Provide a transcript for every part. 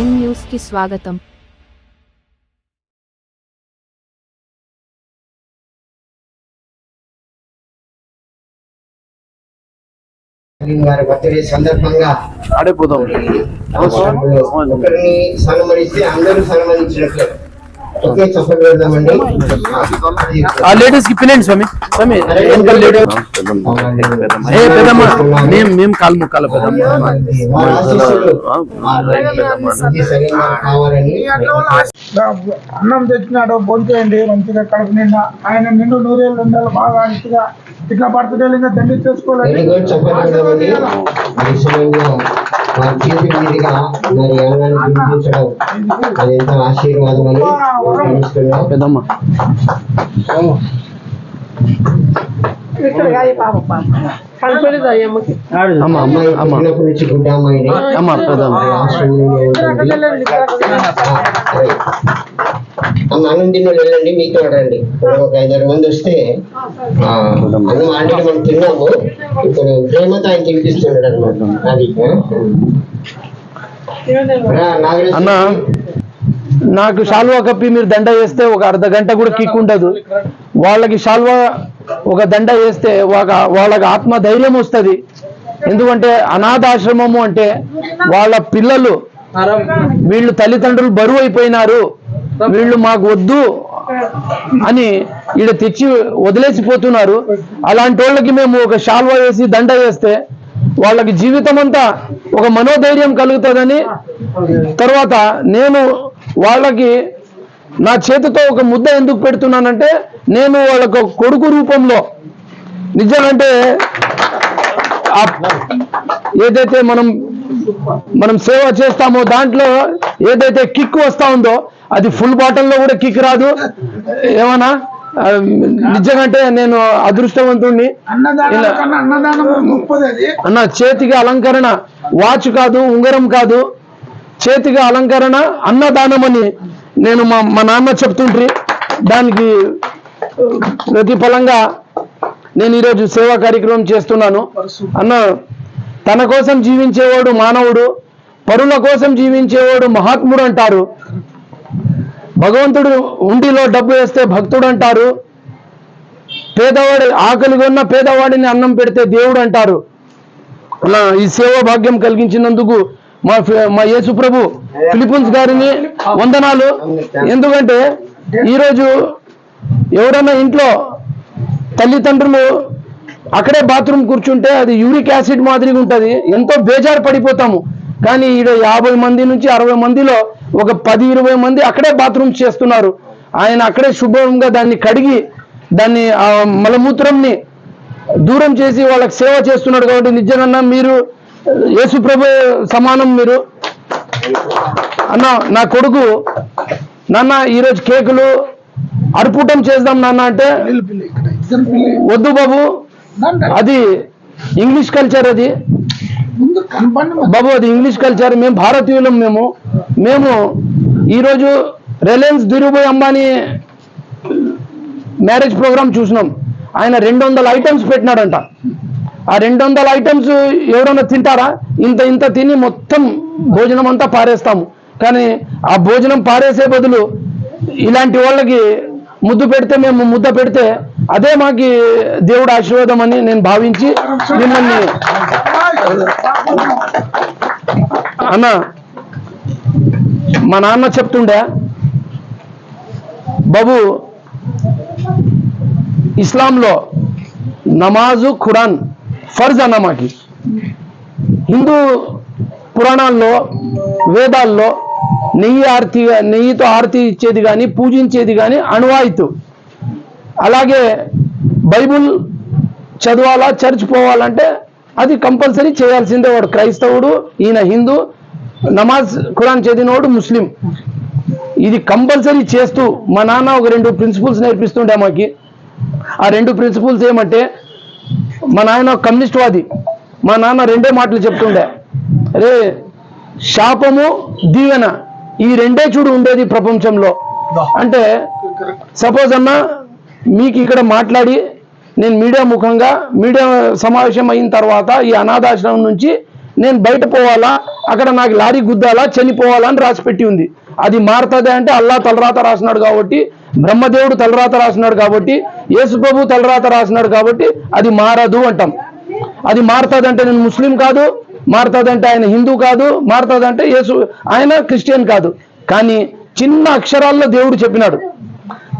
Nine న్యూస్కి స్వాగతం. గారి బర్త్డే సందర్భంగా ఒకరిని సన్మానిస్తే అందరూ సన్మానించినట్లే. ఆ లేడీస్కి పిల్లండి స్వామి. స్వామి వెనకాల లేడీ ఏ పెద్దమ్మ? మేము మేము కాలు ముక్కాల పెద్దమ్మ? అన్నం తెచ్చినాడు భోంచేయండి మంచిగా కడుపు నిండా. ఆయన నిండు నూరేళ్ళు ఉండాలి బాగా మంచిగా ఇట్లా బర్త్డేలు ఇంకా తండ్రి వారి చేతి మీదుగా మరి అది ఎంత ఆశీర్వాదం అని. పెద్దమ్మ ఇక్కడ కాదు పాప పాప కనపడదు అయ్యమ్మకి అమ్మ అమ్మ అమ్మాయి అమ్మ. చిన్నప్పటి నుంచి గుడ్డ అమ్మాయిని అమ్మ పెద్దమ్మ. మరి ఆశ్రమంలో ఉంటుంది అమ్మ అన్నం తిన్న వెళ్ళండి మీతో రండి ఒక ఐదారు మంది వస్తే ఆ, అన్నం ఆల్రెడీ మనం తిన్నాము. ఇప్పుడు ప్రేమతో ఆయన తినిపిస్తున్నాడు అనమాట అది నాగరాజు. అన్న. నాకు షాల్వా కప్పి మీరు దండ వేస్తే ఒక అర్ధ గంట కూడా కిక్ ఉండదు. వాళ్ళకి షాల్వా ఒక దండ వేస్తే వాళ్ళకి ఆత్మ ధైర్యం వస్తుంది. ఎందుకంటే అనాథాశ్రమము అంటే వాళ్ళ పిల్లలు వీళ్ళు తల్లిదండ్రులు బరువు అయిపోయినారు. వీళ్ళు మాకు వద్దు అని ఈడ తెచ్చి వదిలేసిపోతున్నారు. అలాంటి వాళ్ళకి మేము ఒక శాల్వా వేసి దండ వేస్తే వాళ్ళకి జీవితం అంతా ఒక మనోధైర్యం కలుగుతుందని తర్వాత నేను వాళ్ళకి నా చేతితో ఒక ముద్ద ఎందుకు పెడుతున్నానంటే నేను వాళ్ళకు కొడుకు రూపంలో నిజంగాంటే ఆ ఏదైతే మనం మనం సేవ చేస్తామో దాంట్లో ఏదైతే కిక్ వస్తా ఉందో అది ఫుల్ బాటిల్లో కూడా కిక్ రాదు. ఏమన్నా? ఆ, నిజంగంటే నేను అదృష్టవంతుణ్ణి. అన్న చేతికి అలంకరణ వాచ్ కాదు ఉంగరం కాదు. చేతికి అలంకరణ అన్నదానం అని నేను మా మా నాన్న చెప్తుండ్రి. దానికి ప్రతిఫలంగా నేను ఈరోజు సేవా కార్యక్రమం చేస్తున్నాను. అన్న తన కోసం జీవించేవాడు మానవుడు పరుల కోసం జీవించేవాడు మహాత్ముడు అంటారు. భగవంతుడు ఉండిలో డబ్బు వేస్తే భక్తుడు అంటారు. పేదవాడి ఆకలిగా ఉన్న పేదవాడిని అన్నం పెడితే దేవుడు అంటారు. అలా ఈ సేవా భాగ్యం కలిగించినందుకు మా మా యేసు ప్రభు ఫిలిపిన్స్ గారిని వందనాలు. ఎందుకంటే ఈరోజు ఎవరైనా ఇంట్లో తల్లిదండ్రులు అక్కడే బాత్రూమ్ కూర్చుంటే అది యూరిక్ యాసిడ్ మాదిరిగా ఉంటుంది. ఎంతో బేజారు పడిపోతాము. కానీ ఈడ యాభై మంది నుంచి అరవై మందిలో ఒక పది ఇరవై మంది అక్కడే బాత్రూమ్ చేస్తున్నారు. ఆయన అక్కడే శుభ్రంగా దాన్ని కడిగి దాన్ని మలమూత్రంని దూరం చేసి వాళ్ళకి సేవ చేస్తున్నాడు కాబట్టి నిజంగా మీరు యేసు ప్రభు సమానం మీరు. అన్న నా కొడుకు నాన్న ఈరోజు కేకులు అర్పుటం చేద్దాం నాన్న అంటే వద్దు బాబు. అది ఇంగ్లీష్ కల్చర్ అది. బాబు అది ఇంగ్లీష్ కల్చర్. మేము భారతీయులం మేము. మేము ఈరోజు రిలయన్స్ ధీరుభాయ్ అంబానీ మ్యారేజ్ ప్రోగ్రామ్ చూసినాం. ఆయన రెండు వందల ఐటమ్స్ పెట్టినాడంట. ఆ రెండు వందల ఐటమ్స్ ఎవరైనా తింటారా? ఇంత ఇంత తిని మొత్తం భోజనం అంతా పారేస్తాము. కానీ ఆ భోజనం పారేసే బదులు ఇలాంటి వాళ్ళకి ముద్దు పెడితే మేము ముద్ద పెడితే అదే మాకి దేవుడు ఆశీర్వాదం అని నేను భావించి మిమ్మల్ని అన్న మా నాన్న చెప్తుండే బాబు ఇస్లాంలో నమాజు ఖురాన్ ఫర్జ్ అన్న మాకి హిందూ పురాణాల్లో వేదాల్లో నెయ్యి ఆర్తి నెయ్యితో ఆర్తి ఇచ్చేది కానీ పూజించేది కానీ అణువాయితు అలాగే బైబుల్ చదవాలా చర్చ్ పోవాలంటే అది కంపల్సరీ చేయాల్సిందే వాడు. క్రైస్తవుడు ఈయన హిందూ నమాజ్ ఖురాన్ చదివినవాడు ముస్లిం. ఇది కంపల్సరీ చేస్తూ మా నాన్న ఒక రెండు ప్రిన్సిపల్స్ నేర్పిస్తుండే మాకి. ఆ రెండు ప్రిన్సిపల్స్ ఏమంటే మా నాయన కమ్యూనిస్ట్ వాది మా నాన్న రెండే మాటలు చెప్తుండే. అరే శాపము దీవెన ఈ రెండే చూడు ఉండేది ప్రపంచంలో. అంటే సపోజ్ అన్న మీకు ఇక్కడ మాట్లాడి నేను మీడియా ముఖంగా మీడియా సమావేశం అయిన తర్వాత ఈ అనాథాశ్రమం నుంచి నేను బయట పోవాలా అక్కడ నాకు లారీ గుద్దాలా చనిపోవాలా అని రాసి పెట్టి ఉంది. అది మారుతుంది అంటే అల్లా తలరాత రాసినాడు కాబట్టి బ్రహ్మదేవుడు తలరాత రాసినాడు కాబట్టి యేసుప్రభు తలరాత రాసినాడు కాబట్టి అది మారదు అంటాం. అది మారుతుందంటే నేను ముస్లిం కాదు మారుతుందంటే ఆయన హిందూ కాదు మారుతుందంటే యేసు ఆయన క్రిస్టియన్ కాదు. కానీ చిన్న అక్షరాల్లో దేవుడు చెప్పినాడు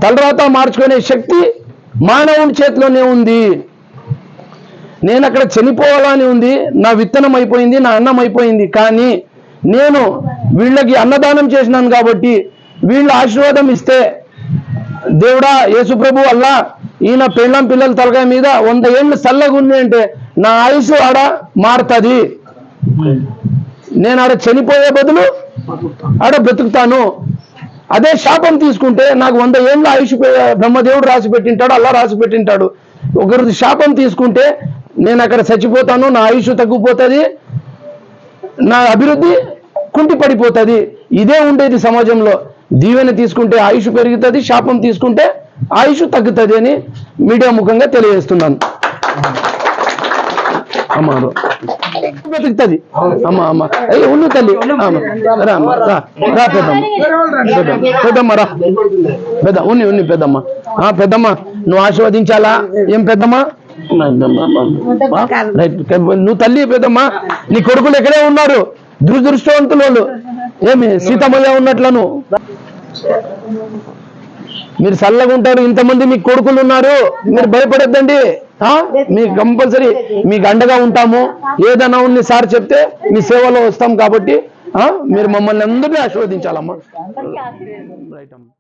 తలరాత మార్చుకునే శక్తి మానవుని చేతిలోనే ఉంది. నేను అక్కడ చనిపోవాలని ఉంది నా విత్తనం అయిపోయింది నా అన్నం అయిపోయింది కానీ నేను వీళ్ళకి అన్నదానం చేసినాను కాబట్టి వీళ్ళ ఆశీర్వాదం ఇస్తే దేవుడా యేసుప్రభు అల్లా ఈయన పెళ్ళం పిల్లల తలకాయ మీద వంద ఏళ్ళు చల్లగా అంటే నా ఆయుష్ ఆడ మారుతుంది. నేను ఆడ చనిపోయే బదులు ఆడ బ్రతుకుతాను. అదే శాపం తీసుకుంటే నాకు వంద ఏళ్ళు ఆయుష్ బ్రహ్మదేవుడు రాసి పెట్టింటాడు అల్లా రాసి పెట్టింటాడు. ఒకరి శాపం తీసుకుంటే నేను అక్కడ చచ్చిపోతాను నా ఆయుష్ తగ్గిపోతుంది నా అభివృద్ధి కుంటి పడిపోతుంది ఇదే ఉండేది సమాజంలో. దీవెన తీసుకుంటే ఆయుష్ పెరుగుతుంది శాపం తీసుకుంటే ఆయుష్ తగ్గుతుంది అని మీడియా ముఖంగా తెలియజేస్తున్నాను. అమ్మా బతుకుతుంది అమ్మా అమ్మ. అయ్యి ఉండు తల్లి. రా పెద్దమ్మ. పెద్దమ్మ రా. పెద్ద ఉన్ని ఉన్ని పెద్దమ్మ. ఆ పెద్దమ్మ నువ్వు ఆశీర్వదించాలా? ఏం పెద్దమ్మ. నువ్వు తల్లి పెద్దమ్మ. నీ కొడుకులు ఎక్కడే ఉన్నారు? దురదృష్టవంతులు వాళ్ళు. ఏమి సీతమయ్య ఉన్నట్లను? మీరు చల్లగా ఉంటారు ఇంతమంది మీ కొడుకులు ఉన్నారు మీరు భయపడద్దండి. మీకు కంపల్సరీ మీకు అండగా ఉంటాము. ఏదైనా ఉంది సార్ చెప్తే మీ సేవలో వస్తాం కాబట్టి మీరు మమ్మల్ని అందరినీ ఆశీర్వదించాలమ్మా. రైట్ అమ్మా